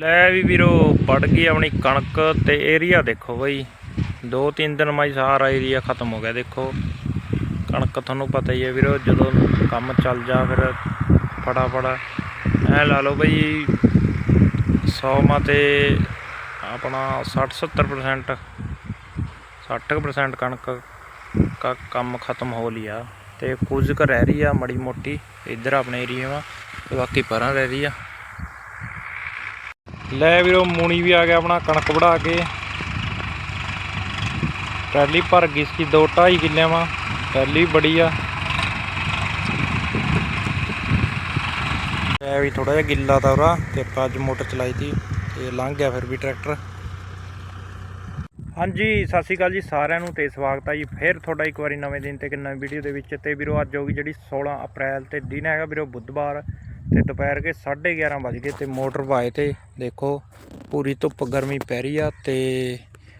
ਲੈ ਵੀ ਵੀਰੋ ਪੜ ਗਈ ਆਪਣੀ ਕਣਕ ਤੇ ਏਰੀਆ ਦੇਖੋ ਬਈ। ਦੋ ਤਿੰਨ ਦਿਨ ਮਾਈ ਸਾਰਾ ਏਰੀਆ ਖਤਮ ਹੋ ਗਿਆ, ਦੇਖੋ। ਕਣਕ ਤੁਹਾਨੂੰ ਪਤਾ ਹੀ ਹੈ ਵੀਰੋ, ਜਦੋਂ ਕੰਮ ਚੱਲ ਜਾ ਫਿਰ ਫਟਾਫਟ। ਫੜਾ ਐ ਲਾ ਲਓ ਬਈ 100 ਮਾ ਤੇ ਆਪਣਾ 60 70% 60% ਕਣਕ ਦਾ ਕੰਮ ਖਤਮ ਹੋ ਲਿਆ। ਤੇ ਕੁਝ ਕੁ ਰਹਿ ਰਹੀ ਆ, ਮੜੀ ਮੋਟੀ। ਇੱਧਰ ਆਪਣੇ ਏਰੀਆ ਵਾ ਬਾਕੀ ਪਰਾਂ ਰਹਿ ਰਹੀ ਆ। ਲੈ ਵੀਰੋ, ਮੂਣੀ ਵੀ ਆ ਗਿਆ ਆਪਣਾ, ਕਣਕ ਵੜਾ ਕੇ। ਟਰਾਲੀ ਭਰ ਗਈ ਸੀ 2 2.5 ਕਿੱਲਿਆਂ ਵਾ ਟਰਾਲੀ ਬੜੀ ਆ। ਐ ਵੀ ਥੋੜਾ ਜਿਹਾ ਗਿੱਲਾ ਤਾ ਉਰਾ, ਤੇ ਆਪਾਂ ਅੱਜ ਮੋਟਰ ਚਲਾਈ ਤੀ, ਤੇ ਲੰਘ ਗਿਆ ਫਿਰ ਵੀ ਟਰੈਕਟਰ। ਹਾਂਜੀ, ਸਤਿ ਸ਼੍ਰੀ ਅਕਾਲ ਜੀ ਸਾਰਿਆਂ ਨੂੰ, ਤੇ ਸਵਾਗਤ ਹੈ ਜੀ ਫਿਰ ਤੁਹਾਡਾ ਇੱਕ ਵਾਰੀ ਨਵੇਂ ਦਿਨ ਤੇ ਇੱਕ ਨਵੀਂ ਵੀਡੀਓ ਦੇ ਵਿੱਚ। ਤੇ ਵੀਰੋ, ਅੱਜ ਹੋਗੀ ਜਿਹੜੀ 16 ਅਪ੍ਰੈਲ ਤੇ ਦਿਨ ਹੈਗਾ ਵੀਰੋ, ਬੁੱਧਵਾਰ। ਤੇ ਦੁਪਹਿਰ ਕੇ 11:30 ਵਜ ਗਏ ਤੇ ਮੋਟਰ ਵਾਏ ਤੇ ਦੇਖੋ ਪੂਰੀ ਧੁੱਪ ਗਰਮੀ ਪੈ ਰਹੀ ਆ ਤੇ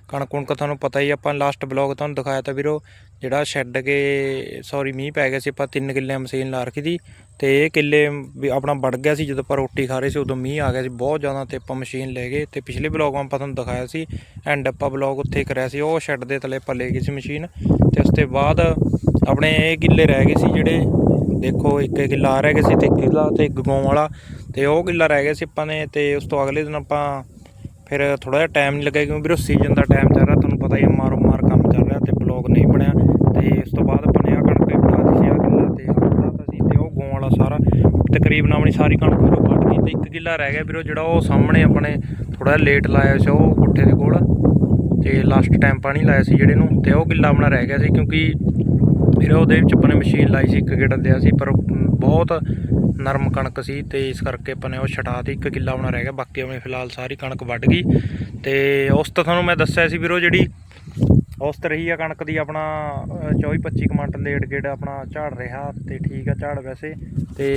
ਕਣਕ ਕੁਣਕ ਤੁਹਾਨੂੰ ਪਤਾ ਹੀ ਆਪਾਂ ਲਾਸਟ ਬਲੌਗ ਤੁਹਾਨੂੰ ਦਿਖਾਇਆ ਤਾਂ ਵੀਰੋ, ਜਿਹੜਾ ਸ਼ੈੱਡ ਕੇ ਸੌਰੀ ਮੀਂਹ ਪੈ ਗਿਆ ਸੀ, ਆਪਾਂ 3 ਕਿੱਲੇ ਮਸ਼ੀਨ ਲਾ ਰੱਖੀ ਦੀ ਤੇ ਇਹ ਕਿੱਲੇ ਆਪਣਾ ਵੜ ਗਿਆ ਸੀ, ਜਦੋਂ ਆਪਾਂ ਰੋਟੀ ਖਾ ਰਹੇ ਸੀ, ਉਦੋਂ ਮੀਂਹ ਆ ਗਿਆ ਸੀ, ਬਹੁਤ ਜ਼ਿਆਦਾ ਤੇ ਆਪਾਂ ਮਸ਼ੀਨ ਲੈ ਗਏ ਤੇ ਪਿਛਲੇ ਬਲੌਗ ਆਪਾਂ ਤੁਹਾਨੂੰ ਦਿਖਾਇਆ ਸੀ ਐਂਡ ਆਪਾਂ ਬਲੌਗ ਉੱਥੇ ਕਰਿਆ ਸੀ, ਉਹ ਸ਼ੈੱਡ ਦੇ ਤਲੇ ਆਪਾਂ ਗਈ ਸੀ ਮਸ਼ੀਨ ਤੇ ਉਸ ਤੋਂ ਬਾਅਦ ਆਪਣੇ ਇਹ ਕਿੱਲੇ ਰਹਿ ਗਏ ਸੀ ਜਿਹੜੇ ਦੇਖੋ, ਇੱਕ ਕਿੱਲਾ ਰਹਿ ਗਿਆ ਸੀ ਤੇ ਇੱਕ ਕਿੱਲਾ ਤੇ ਇੱਕ ਗਾਉਂ ਵਾਲਾ ਤੇ ਉਹ ਕਿੱਲਾ ਰਹਿ ਗਿਆ ਸੀ ਆਪਾਂ ਨੇ ਤੇ ਉਸ ਤੋਂ ਅਗਲੇ ਦਿਨ ਆਪਾਂ ਫਿਰ ਥੋੜਾ ਜਿਹਾ ਟਾਈਮ ਨਹੀਂ ਲੱਗਿਆ ਕਿਉਂਕਿ ਵੀਰੋ ਸੀਜ਼ਨ ਦਾ ਟਾਈਮ ਚੱਲ ਰਿਹਾ, ਤੁਹਾਨੂੰ ਪਤਾ ਹੀ ਹੈ ਮਾਰੋ ਮਾਰ ਕੰਮ ਚੱਲ ਰਿਹਾ ਤੇ ਬਲੌਗ ਨਹੀਂ ਬਣਿਆ ਤੇ ਉਸ ਤੋਂ ਬਾਅਦ ਆਪਾਂ ਨੇ ਆ ਕਣਕ ਵੀ ਬਣਾ ਦਿੱਤੀ ਸੀ ਆ ਕਿੱਲਾ ਤੇ ਆ ਬਣਾਤਾ ਸੀ ਤੇ ਉਹ ਗਾਉਂ ਵਾਲਾ ਸਾਰਾ ਤਕਰੀਬਨ ਆਪਣੀ ਸਾਰੀ ਕਣਕ ਵੀਰੋ ਵੱਢ ਗਈ ਤੇ ਇੱਕ ਕਿੱਲਾ ਰਹਿ ਗਿਆ ਵੀਰੋ ਜਿਹੜਾ ਉਹ ਸਾਹਮਣੇ ਆਪਣੇ ਥੋੜਾ ਲੇਟ ਲਾਇਆ ਸੀ ਉਹ ਕੋਠੇ ਦੇ ਕੋਲ ਤੇ ਲਾਸਟ ਟਾਈਮ ਪਾਣੀ ਲਾਇਆ ਸੀ ਜਿਹੜੇ ਨੂੰ ਤੇ ਉਹ ਕਿੱਲਾ ਆਪਣਾ ਰਹਿ ਗਿਆ ਸੀ ਕਿਉਂਕਿ ਫਿਰ, ਉਹਦੇ ਵਿੱਚ ਆਪਾਂ ਨੇ ਮਸ਼ੀਨ ਲਾਈ ਸੀ, ਇੱਕ ਗੇੜਾ ਦਿਆ ਸੀ, ਪਰ ਬਹੁਤ ਨਰਮ ਕਣਕ ਸੀ ਤੇ ਇਸ ਕਰਕੇ ਆਪਾਂ ਨੇ ਉਹ ਛਟਾਤੀ ਇੱਕ ਕਿੱਲਾ ਆਪਣਾ ਰਹਿ ਗਿਆ, ਬਾਕੀ ਆਪਣੇ ਫਿਲਹਾਲ ਸਾਰੀ ਕਣਕ ਵੱਢ ਗਈ। ਤੇ ਉਸ ਤੋਂ ਤੁਹਾਨੂੰ ਮੈਂ ਦੱਸਿਆ ਸੀ ਵੀਰੋ, ਜਿਹੜੀ ਔਸਤ ਰਹੀ ਆ ਕਣਕ ਦੀ, ਆਪਣਾ 24 25 ਕਮੰਟ ਲੇਟ ਗੇੜ ਆਪਣਾ ਝਾੜ ਰਿਹਾ ਤੇ ਠੀਕ ਆ ਝਾੜ ਵੈਸੇ। ਤੇ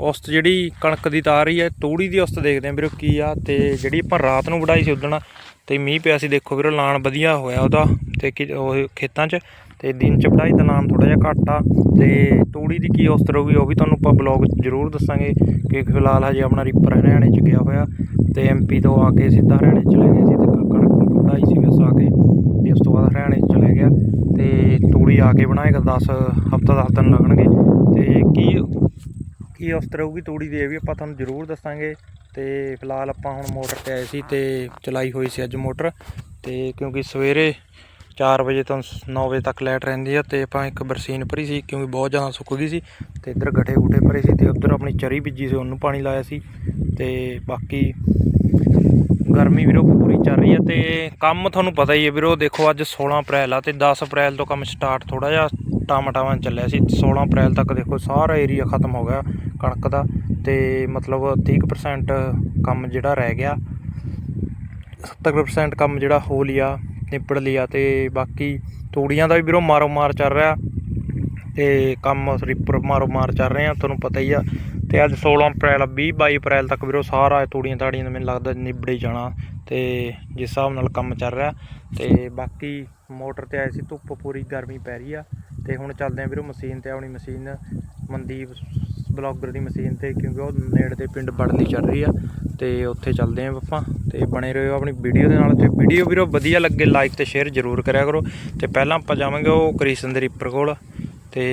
ਔਸਤ ਜਿਹੜੀ ਕਣਕ ਦੀ ਤਾਰ ਰਹੀ ਹੈ ਤੂੜੀ ਦੀ ਔਸਤ ਦੇਖਦੇ ਆ ਵੀਰੋ ਕੀ ਆ, ਤੇ ਜਿਹੜੀ ਆਪਾਂ ਰਾਤ ਨੂੰ ਵਢਾਈ ਸੀ ਉਦਣ ਤੇ ਮੀਂਹ ਪਿਆ ਸੀ, ਦੇਖੋ ਵੀਰੋ, ਲਾਣ ਵਧੀਆ ਹੋਇਆ ਉਹਦਾ, ਤੇ ਕਿ ਉਹ ਖੇਤਾਂ 'ਚ ਤੇ ਦਿਨ ਚ ਵਢਾਈ ਦਾ ਨਾਮ ਥੋੜਾ ਜਿਹਾ ਘੱਟ ਆ ਤੇ ਤੂੜੀ ਦੀ ਕੀ ਔਸਤ ਰਹੂਗੀ ਉਹ ਵੀ ਤੁਹਾਨੂੰ ਆਪਾਂ ਬਲੌਗ ਜ਼ਰੂਰ ਦੱਸਾਂਗੇ ਕਿ ਫਿਲਹਾਲ ਹਜੇ ਆਪਣਾ ਰੀਪਰ ਹਰਿਆਣੇ ਚ ਗਿਆ ਹੋਇਆ ਤੇ ਐਮਪੀ ਤੋਂ ਆ ਕੇ ਸਿੱਧਾ ਹਰਿਆਣੇ ਚਲੇ ਗਏ ਸੀ ਤੇ ਕਣਕ ਕੁਣਕ ਸੀ ਵੈਸ ਆ ਕੇ ਤੇ ਉਸ ਤੋਂ ਬਾਅਦ ਹਰਿਆਣੇ ਚ ਚਲੇ ਗਿਆ ਤੇ ਤੂੜੀ ਆ ਕੇ ਬਣਾਏਗਾ 10 ਹਫਤਾ 10 ਦਿਨ ਲੱਗਣਗੇ ਤੇ ਕੀ ਕੀ ਔਸਤ ਰਹੂਗੀ ਤੂੜੀ ਦੀ ਇਹ ਵੀ ਆਪਾਂ ਤੁਹਾਨੂੰ ਜ਼ਰੂਰ ਦੱਸਾਂਗੇ ਤੇ ਫਿਲਹਾਲ ਆਪਾਂ ਹੁਣ ਮੋਟਰ ਤੇ ਆਏ ਸੀ ਤੇ ਚਲਾਈ ਹੋਈ ਸੀ ਅੱਜ ਮੋਟਰ ਤੇ ਕਿਉਂਕਿ ਸਵੇਰੇ 4 ਵਜੇ ਤੋਂ 9 ਵਜੇ ਤੱਕ ਲਾਈਟ ਰਹਿੰਦੀ ਆ ਤੇ ਆਪਾਂ ਇੱਕ ਬਰਸੀਨ ਭਰੀ ਸੀ ਕਿਉਂਕਿ ਬਹੁਤ ਜ਼ਿਆਦਾ ਸੁੱਕ ਗਈ ਸੀ ਤੇ ਇੱਧਰ ਗੱਠੇ ਗੁੱਠੇ ਭਰੇ ਸੀ ਤੇ ਉੱਧਰ ਆਪਣੀ ਚਰੀ ਬੀਜੀ ਸੀ, ਉਹਨੂੰ ਪਾਣੀ ਲਾਇਆ ਸੀ ਤੇ ਬਾਕੀ ਗਰਮੀ ਵੀਰੋ ਪੂਰੀ ਚੱਲ ਰਹੀ ਹੈ ਤੇ ਕੰਮ ਤੁਹਾਨੂੰ ਪਤਾ ਹੀ ਹੈ ਵੀਰੋ, ਦੇਖੋ ਅੱਜ 16 ਅਪ੍ਰੈਲ ਆ ਤੇ 10 ਅਪ੍ਰੈਲ ਤੋਂ ਕੰਮ ਸਟਾਰਟ ਥੋੜਾ ਜਿਹਾ ਟਾਮਟਾਵਾਂ ਚੱਲਿਆ ਸੀ 16 ਅਪ੍ਰੈਲ ਤੱਕ ਦੇਖੋ ਸਾਰਾ ਏਰੀਆ ਖਤਮ ਹੋ ਗਿਆ ਕਣਕ ਦਾ ਤੇ ਮਤਲਬ 30% ਕੰਮ ਜਿਹੜਾ ਰਹਿ ਗਿਆ 70% ਕੰਮ ਜਿਹੜਾ ਹੋ ਲਿਆ। ਨਿਬੜ ਲਿਆ ਤੇ ਬਾਕੀ ਤੂੜੀਆਂ ਦਾ ਵੀ ਵੀਰੋ ਮਾਰੋ ਮਾਰ ਚੱਲ ਰਿਹਾ ਤੇ ਕੰਮ ਰਿਪਰ ਮਾਰੋ ਮਾਰ ਚੱਲ ਰਹੇ ਆ, ਤੁਹਾਨੂੰ ਪਤਾ ਹੀ ਆ। ਤੇ ਅੱਜ 16 ਅਪ੍ਰੈਲ 20 22 ਅਪ੍ਰੈਲ ਤੱਕ ਵੀਰੋ ਸਾਰਾ ਤੂੜੀਆਂ ਤਾੜੀਆਂ ਦਾ ਮੈਨੂੰ ਲੱਗਦਾ ਨਿਬੜੇ ਜਾਣਾ ਤੇ ਜਿਸ ਹਿਸਾਬ ਨਾਲ ਕੰਮ ਚੱਲ ਰਿਹਾ। ਤੇ ਬਾਕੀ ਮੋਟਰ ਤੇ ਆਏ ਸੀ, ਧੁੱਪ ਪੂਰੀ ਗਰਮੀ ਪੈ ਰਹੀ ਆ। ਤੇ ਹੁਣ ਚੱਲਦੇ ਆ ਵੀਰੋ ਮਸ਼ੀਨ ਤੇ ਆਉਣੀ ਮਸ਼ੀਨ ਮਨਦੀਪ ਬਲੌਗਰ ਦੀ ਮਸ਼ੀਨ ਤੇ, ਕਿਉਂਕਿ ਉਹ ਨੇੜੇ ਦੇ ਪਿੰਡ ਬੜਲੀ ਚੱਲ ਰਹੀ ਆ। ਤੇ ਉੱਥੇ ਚੱਲਦੇ ਆਂ ਆਪਾਂ। ਤੇ ਬਣੇ ਰਹੋ ਆਪਣੀ ਵੀਡੀਓ ਦੇ ਨਾਲ ਤੇ ਵੀਡੀਓ ਵੀਰੋ ਵਧੀਆ ਲੱਗੇ ਲਾਈਕ ਤੇ ਸ਼ੇਅਰ ਜ਼ਰੂਰ ਕਰਿਆ ਕਰੋ। ਤੇ ਪਹਿਲਾਂ ਆਪਾਂ ਜਾਵਾਂਗੇ ਉਹ ਕ੍ਰਿਸ਼ਨ ਦੇ ਰੀਪਰ ਕੋਲ ਤੇ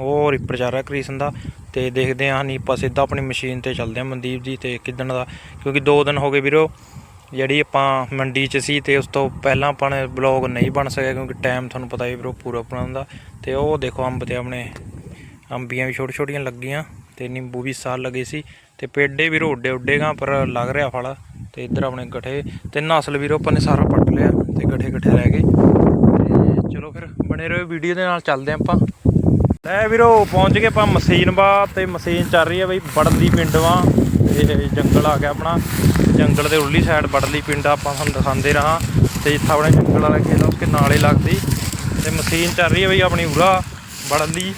ਉਹ ਰੀਪਰ ਜਾ ਰਿਹਾ ਕ੍ਰਿਸ਼ਨ ਦਾ ਤੇ ਦੇਖਦੇ ਆਂ ਨਹੀਂ ਆਪਾਂ ਸਿੱਧਾ ਆਪਣੀ ਮਸ਼ੀਨ ਤੇ ਚੱਲਦੇ ਆਂ ਮਨਦੀਪ ਜੀ ਤੇ ਕਿਦਣ ਦਾ, ਕਿਉਂਕਿ 2 ਦਿਨ ਹੋ ਗਏ ਵੀਰੋ, ਜਿਹੜੀ ਆਪਾਂ ਮੰਡੀ 'ਚ ਸੀ ਤੇ ਉਸ ਤੋਂ ਪਹਿਲਾਂ ਆਪਾਂ ਨੇ ਬਲੌਗ ਨਹੀਂ ਬਣ ਸਕਿਆ ਕਿਉਂਕਿ ਟਾਈਮ ਤੁਹਾਨੂੰ ਪਤਾ ਹੀ ਵੀਰੋ ਪੂਰਾ ਪੂਰਾ ਹੁੰਦਾ। ਤੇ ਉਹ ਦੇਖੋ ਅੰਬ ਤੇ ਆਪਣੇ, ਅੰਬੀਆਂ ਵੀ ਛੋਟੀਆਂ ਛੋਟੀਆਂ ਲੱਗੀਆਂ ਤੇ ਨਿੰਬੂ ਵੀ ਸਾਲ ਲੱਗੇ ਸੀ ਤੇ ਪੇਡੇ ਵੀਰੋ ਉੱਡੇ ਉੱਡੇਗਾ ਪਰ ਲੱਗ ਰਿਹਾ ਫਲ। ਤੇ ਇੱਧਰ ਆਪਣੇ ਗਠੇ ਤੇ ਨਸਲ ਵੀਰੋ ਆਪਾਂ ਨੇ ਸਾਰਾ ਪੱਟ ਲਿਆ ਤੇ ਗਠੇ ਗਠੇ ਰਹਿ ਗਏ। ਤੇ ਚਲੋ ਫਿਰ ਬਣੇ ਰਹੋ ਵੀਡੀਓ ਦੇ ਨਾਲ ਚੱਲਦੇ ਆਂ ਆਪਾਂ। ਲੈ ਵੀਰੋ ਪਹੁੰਚ ਗਏ ਆਪਾਂ ਮਸ਼ੀਨ ਬਾ ਤੇ ਮਸ਼ੀਨ ਚੱਲ ਰਹੀ ਹੈ ਬਈ ਬੜਦੀ ਪਿੰਡ ਵਾ। ਤੇ ਜੰਗਲ ਆ ਗਿਆ ਆਪਣਾ। ਜੰਗਲ ਦੇ ਉਰਲੀ ਸਾਈਡ ਬੜਲੀ ਪਿੰਡ ਆ, ਆਪਾਂ ਤੁਹਾਨੂੰ ਦਿਖਾਉਂਦੇ ਰਹਾ। ਤੇ ਜਿੱਥਾ ਆਪਣੇ ਜੰਗਲ ਵਾਲਾ ਖੇਤ ਆ ਉਸਕੇ ਨਾਲ ਹੀ ਲੱਗਦੀ। ਤੇ ਮਸ਼ੀਨ ਚੱਲ ਰਹੀ ਹੈ ਬਈ ਆਪਣੀ ਉਰਾ ਬੜਲੀ।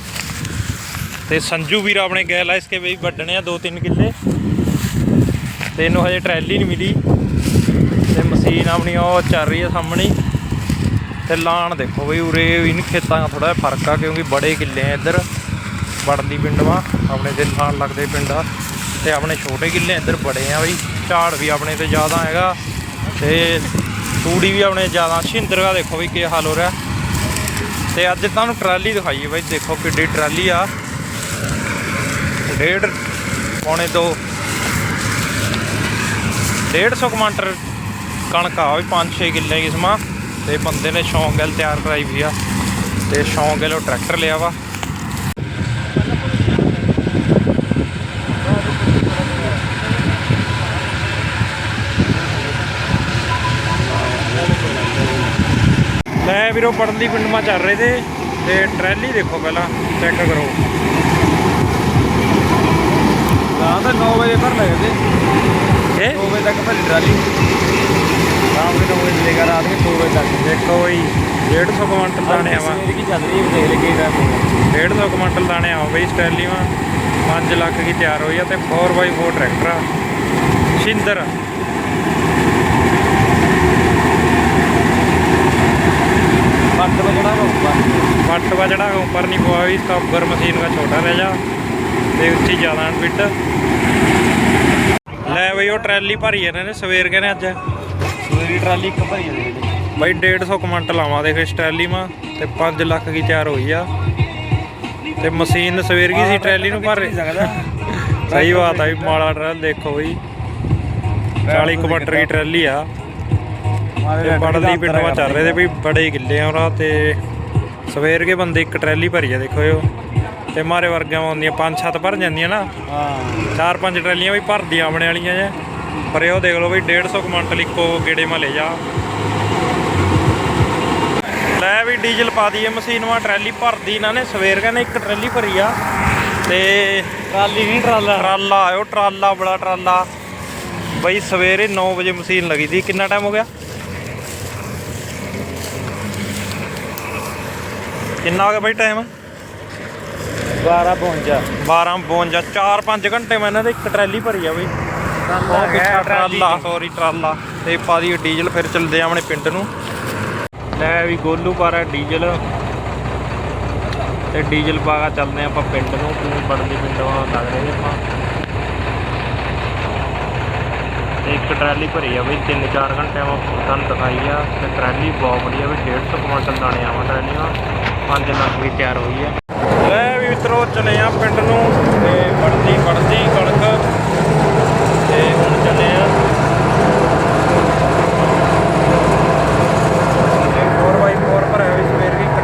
ਤੇ ਸੰਜੂ ਵੀਰ ਆਪਣੇ ਗਏ ਲਾ ਇਸਕੇ ਬਈ ਵੱਢਣੇ ਆ ਦੋ ਤਿੰਨ ਕਿੱਲੇ। ਤੇ ਇਹਨੂੰ ਹਜੇ ਟਰੈਲੀ ਨਹੀਂ ਮਿਲੀ। ਤੇ ਮਸ਼ੀਨ ਆਪਣੀ ਉਹ ਚੱਲ ਰਹੀ ਹੈ ਸਾਹਮਣੇ। ਹੀ। ਤੇ ਲਾਣ ਦੇਖੋ ਬਈ ਉਰੇ ਇਨ ਖੇਤਾਂ ਦਾ ਥੋੜਾ ਜਿਹਾ ਫ਼ਰਕ ਆ, ਕਿਉਂਕਿ ਬੜੇ ਕਿੱਲੇ ਆ ਇੱਧਰ। ਵੜਦੀ ਪਿੰਡ ਵਾ ਆਪਣੇ ਦੇ ਨਾਲ ਲੱਗਦੇ ਪਿੰਡ ਆ। ਤੇ ਆਪਣੇ ਛੋਟੇ ਕਿੱਲੇ ਇੱਧਰ ਬੜੇ ਆ ਬਈ। ਝਾੜ ਵੀ ਆਪਣੇ ਤੇ ਜ਼ਿਆਦਾ ਹੈਗਾ। ਤੇ ਤੂੜੀ ਵੀ ਆਪਣੇ ਜ਼ਿਆਦਾ। ਸ਼ਿੰਦਰਗਾ ਦੇਖੋ ਵੀ ਕੀ ਹਾਲ ਹੋ ਰਿਹਾ। ਤੇ ਅੱਜ ਤੁਹਾਨੂੰ ਟਰਾਲੀ ਦਿਖਾਈਏ ਬਈ। ਦੇਖੋ ਕਿੱਡੀ ਟਰਾਲੀ ਆ। ਡੇਢ ਪੌਣੇ ਦੋ 150 ਕੁਆਂਟਲ ਕਣਕ ਆ ਵੀ 5-6 ਕਿੱਲੇ ਕਿਸਮਾਂ। ਤੇ ਬੰਦੇ ਨੇ ਸ਼ੌਂਕ ਗੱਲ ਤਿਆਰ ਕਰਾਈ ਵੀ ਆ। ਤੇ ਸ਼ੌਂਕ ਗੱਲ ਉਹ ਟਰੈਕਟਰ ਲਿਆ ਵਾ। ਲੈ ਵੀਰੋ ਪੜਦੀ ਪਿੰਡ ਮਾ ਚੱਲ ਰਹੇ ਤੇ ਤੇ ਟਰੈਲੀ ਦੇਖੋ ਪਹਿਲਾਂ, ਚੈੱਕ ਕਰੋ। ਰਾਤ 9 ਵਜੇ ਘਰ ਲੈ ਤੇ ਇਹ 2 ਵਜੇ ਤੱਕ ਭਰੀ ਟਰਾਲੀ ਰਾਤ ਦੇ 9 ਵਜੇ ਲੇਗਾ ਰਾਤ ਦੇ 2 ਵਜੇ ਤੱਕ ਦੇਖੋ ਬਈ 150 ਕੁਆਂਟਲ ਦਾਣੇ ਆਵਾ ਸਵੇਰ ਕੀ ਚੱਲ ਰਹੀ ਹੈ ਦੇਖ ਲਈਏ ਟਾਈਮ ਹੋ ਗਿਆ 150 ਕੁਆਂਟਲ ਦਾਣੇ ਆਵਾ ਬਈ ਸਟੈਲੀ ਮਾ 5 ਲੱਖ ਦੀ ਤਿਆਰ ਹੋਈ ਆ ਤੇ 4x4 ਟਰੈਕਟਰ ਆ ਸ਼ਿੰਦਰ ਪੱਟ ਵਜਣਾ ਹੋਊਗਾ पट बजड़ा ऊपर नहीं हुआ भी इसका ऊपर मशीन का छोटा रह जा ਤੇ ਉੱਚੀ ਜ਼ਿਆਦਾ ਫਿੱਟ ਲੈ ਬਈ ਉਹ ਟਰੈਲੀ ਭਰੀ ਇਹਨਾਂ ਨੇ ਸਵੇਰ ਕਹਿੰਦੇ ਅੱਜ। ਸਵੇਰੀ ਟਰਾਲੀ ਇੱਕ ਭਰੀ ਦੇ ਦੇ ਬਈ 150 ਕੁਇੰਟਲ ਆਵਾਂ ਦੇਖ ਇਸ ਟਰੈਲੀ ਮਾ ਤੇ 5 ਲੱਖ ਦੀ ਤਿਆਰ ਹੋਈ ਆ। ਤੇ ਮਸ਼ੀਨ ਸਵੇਰ ਕੀ ਸੀ ਟਰੈਲੀ ਨੂੰ ਭਰ ਸਹੀ ਬਾਤ ਆ ਵੀ ਮਾਲਾ ਟਰੈਲ ਦੇਖੋ ਬਈ। 40 ਕੁਇੰਟਲ ਦੀ ਟਰੈਲੀ ਆ। ਤੇ ਬੜਦੀ ਪਿੰਡ ਮਾ ਚੱਲ ਰਹੇ ਤੇ ਵੀ ਬੜੇ ਗਿੱਲੇ ਆ ਉਹਨਾਂ ਤੇ ਸਵੇਰ ਕੇ ਬੰਦੇ ਇੱਕ ਟਰੈਲੀ ਭਰੀ ਆ ਦੇਖੋ ਇਹ। ਤੇ ਮਾਰੇ ਵਰਗਿਆਂ ਆਉਂਦੀਆਂ ਪੰਜ ਸੱਤ ਭਰ ਜਾਂਦੀਆਂ ਨਾ। ਹਾਂ। ਚਾਰ ਪੰਜ ਟਰਾਲੀਆਂ ਵੀ ਭਰਦੀਆਂ ਆਪਣੇ ਵਾਲੀਆਂ ਜੇ। ਪਰ ਇਹ ਉਹ ਦੇਖ ਲਓ ਬਈ 150 ਕੁਇੰਟਲ ਇੱਕੋ ਗੇੜੇ ਮਾ ਲੈ ਜਾ। ਲੈ ਵੀ ਡੀਜ਼ਲ ਪਾ ਦਈਏ ਮਸ਼ੀਨ ਮਾ ਟਰਾਲੀ ਭਰਦੀ ਇਹਨਾਂ ਨੇ ਸਵੇਰ ਕਹਿੰਦੇ ਇੱਕ ਟਰਾਲੀ ਭਰੀ ਆ। ਤੇ ਟਰਾਲੀ ਨਹੀਂ ਟਰਾਲਾ। ਟਰਾਲਾ ਆਇਓ ਟਰਾਲਾ ਬੜਾ ਟਰਾਲਾ। ਬਈ ਸਵੇਰੇ 9 ਵਜੇ ਮਸ਼ੀਨ ਲੱਗੀ ਸੀ ਕਿੰਨਾ ਟਾਈਮ ਹੋ ਗਿਆ? ਕਿੰਨਾ ਹੋ ਗਿਆ ਬਈ ਟਾਈਮ 12 ਪਹੁੰਚਾ 12 52 4 5 ਘੰਟੇ ਮੈਂ ਇਹਨਾਂ ਦੇ ਇੱਕ ਟਰਾਲੀ ਭਰੀ ਆ ਬਈ। ਉਹ ਪਿੱਛਾ ਟਰਾਲਾ। ਸੌਰੀ ਟਰਾਲਾ। ਤੇ ਪਾ ਦੀ ਡੀਜ਼ਲ ਫਿਰ ਚੱਲਦੇ ਆ ਆਪਣੇ ਪਿੰਡ ਨੂੰ। ਲੈ ਵੀ ਗੋਲੂ ਪਾਰਾ ਡੀਜ਼ਲ। ਤੇ ਡੀਜ਼ਲ ਪਾ ਕੇ ਚੱਲਦੇ ਆ ਆਪਾਂ ਪਿੰਡ ਨੂੰ ਕਿਉਂਕਿ ਬੜਦੀ ਪਿੰਡੋਂ ਲੱਗ ਰਹੇ ਆਪਾਂ। ਇੱਕ ਟਰਾਲੀ ਭਰੀ ਆ ਬਈ 3-4 ਘੰਟੇ ਮੈਂ ਤੁਹਾਨੂੰ ਦਿਖਾਈ ਆ। ਤੇ ਟਰਾਲੀ ਬਹੁਤ ਵਧੀਆ ਵੀ 150 ਕੁਇੰਟਲ ਦਾਣੇ ਆਵਾ ਟਰਾਲੀ ਨਾਲ 5 ਲੱਖ ਦੀ ਤਿਆਰ ਹੋਈ ਆ। ਵੀ ਮਿੱਤਰੋ, ਚਲੇ ਆ ਪਿੰਡ ਨੂੰ ਤੇ ਬੜਦੀ ਬੜਦੀ ਕਣਕ। ਤੇ ਹੁਣ ਚਲੇ ਆ ਤੇ 4x4 ਭਰਿਆ ਵੀ ਸਵੇਰ ਦੀ ਇੱਕ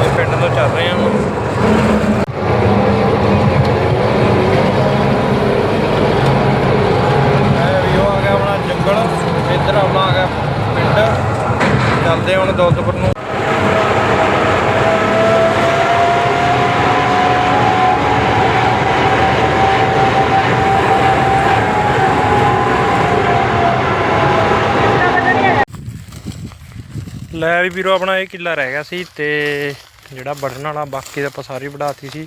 ਤੇ ਪਿੰਡ ਤੋਂ ਚੱਲ ਰਹੇ ਆ ਹੁਣ ਇਹ ਵੀ ਉਹ ਆ ਗਿਆ ਆਪਣਾ ਜੰਗਲ ਇੱਧਰ ਆਪਣਾ ਆ ਗਿਆ ਪਿੰਡ ਚੱਲਦੇ ਹੁਣ ਦੌਲਤਪੁਰ ਨੂੰ ਲੈ ਵੀ ਵੀਰੋ, ਆਪਣਾ ਇਹ ਕਿੱਲਾ ਰਹਿ ਗਿਆ ਸੀ ਤੇ ਜਿਹੜਾ ਵੜਨ ਵਾਲਾ, ਬਾਕੀ ਤਾਂ ਆਪਾਂ ਸਾਰੀ ਵੜਾਤੀ ਸੀ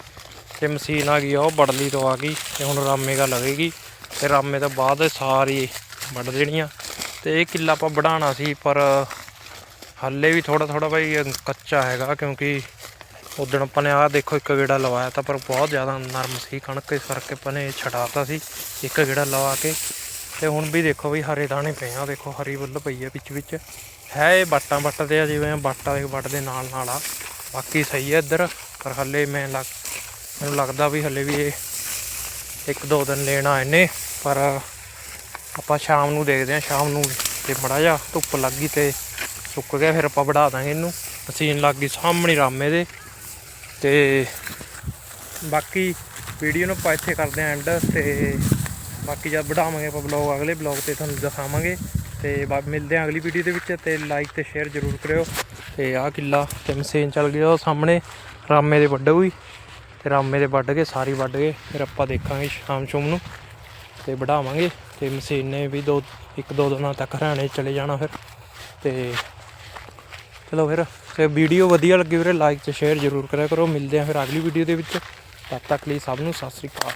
ਤੇ ਮਸ਼ੀਨ ਆ ਗਈ ਆ, ਉਹ ਬੜਲੀ ਤੋਂ ਆ ਗਈ ਤੇ ਹੁਣ ਰਾਮੇ ਦਾ ਲੱਗੇਗੀ ਤੇ ਰਾਮੇ ਤੋਂ ਬਾਅਦ ਸਾਰੀ ਵੱਢ ਦੇਣੀਆਂ ਤੇ ਇਹ ਕਿੱਲਾ ਆਪਾਂ ਵਢਾਉਣਾ ਸੀ, ਪਰ ਹਾਲੇ ਵੀ ਥੋੜਾ ਥੋੜਾ ਬਾਈ ਕੱਚਾ ਹੈਗਾ ਕਿਉਂਕਿ ਉਦੋਂ ਆਪਾਂ ਨੇ ਆਹ ਦੇਖੋ, ਇੱਕ ਗੇੜਾ ਲਵਾਇਆ ਤਾਂ, ਪਰ ਬਹੁਤ ਜ਼ਿਆਦਾ ਨਰਮ ਸੀ, ਕਣਕ ਇਸ ਕਰਕੇ ਆਪਾਂ ਨੇ ਛਡਾਤਾ ਸੀ, ਇੱਕ ਗੇੜਾ ਲਵਾ ਕੇ। ਤੇ ਹੁਣ ਵੀ ਦੇਖੋ ਵੀ ਹਰੇ ਦਾਣੇ ਪਏ ਆ, ਦੇਖੋ ਹਰੀ ਬੁੱਲ ਪਈ ਆ ਵਿੱਚ ਵਿੱਚ। ਹੈ ਇਹ ਬਾਟਾਂ ਬੱਟ ਦੇ ਆ, ਜਿਵੇਂ ਬਾਟਾਂ ਦੇ ਵੱਟ ਦੇ ਨਾਲ ਨਾਲ ਆ। ਬਾਕੀ ਸਹੀ ਹੈ ਇੱਧਰ, ਪਰ ਹੱਲੇ ਮੈਂ ਲੱਗ, ਮੈਨੂੰ ਲੱਗਦਾ ਵੀ ਹੱਲੇ ਵੀ ਇਹ ਇੱਕ ਦੋ ਦਿਨ ਲੈਣਾ ਇਹਨੇ ਪਰ ਆਪਾਂ ਸ਼ਾਮ ਨੂੰ ਦੇਖਦੇ ਹਾਂ, ਸ਼ਾਮ ਨੂੰ ਤੇ ਮੜਾ ਜਾ ਧੁੱਪ ਲੱਗ ਗਈ ਤੇ ਸੁੱਕ ਗਿਆ, ਫਿਰ ਆਪਾਂ ਵਢਾ ਦਾਂਗੇ ਇਹਨੂੰ। ਮਸ਼ੀਨ ਲੱਗ ਗਈ ਸਾਹਮਣੇ ਰਾਮੇ ਦੇ। ਤੇ ਬਾਕੀ ਵੀਡੀਓ ਨੂੰ ਆਪਾਂ ਇੱਥੇ ਕਰਦੇ ਆਂ ਐਂਡ ਤੇ ਬਾਕੀ ਜਦ ਵਢਾਵਾਂਗੇ ਆਪਾਂ ਬਲੌਗ ਅਗਲੇ ਬਲੌਗ ਤੇ ਤੁਹਾਨੂੰ ਦਿਖਾਵਾਂਗੇ। ਤੇ ਬਾ ਮਿਲਦੇ ਆਂ ਅਗਲੀ ਵੀਡੀਓ ਦੇ ਵਿੱਚ ਤੇ ਲਾਈਕ ਤੇ ਸ਼ੇਅਰ ਜ਼ਰੂਰ ਕਰਿਓ। ਤੇ ਆਹ ਕਿੱਲਾ ਤੇ ਮਸ਼ੀਨ ਚੱਲ ਗਈ ਉਹ ਸਾਹਮਣੇ, ਰਾਮੇ ਦੇ ਵੱਢੂਗੀ। ਤੇ ਰਾਮੇ ਦੇ ਵੱਢ ਕੇ, ਸਾਰੀ ਵੱਢ ਕੇ ਫਿਰ ਆਪਾਂ ਦੇਖਾਂਗੇ ਸ਼ਾਮ ਸ਼ੂਮ ਨੂੰ ਤੇ ਵਢਾਵਾਂਗੇ। ਤੇ ਮਸ਼ੀਨ ਨੇ ਵੀ ਦੋ, ਇੱਕ ਦੋ ਦਿਨਾਂ ਤੱਕ ਹਰਿਆਣੇ ਚਲੇ ਜਾਣਾ ਫਿਰ। ਤੇ ਚਲੋ ਫਿਰ, ਤੇ ਵੀਡੀਓ ਵਧੀਆ ਲੱਗੀ ਵੀਰੇ ਲਾਈਕ ਤੇ ਸ਼ੇਅਰ ਜ਼ਰੂਰ ਕਰਿਆ ਕਰੋ। ਮਿਲਦੇ ਆਂ ਫਿਰ ਅਗਲੀ ਵੀਡੀਓ ਦੇ ਵਿੱਚ। ਤਦ ਤੱਕ ਲਈ ਸਭ ਨੂੰ ਸਤਿ ਸ੍ਰੀ ਅਕਾਲ।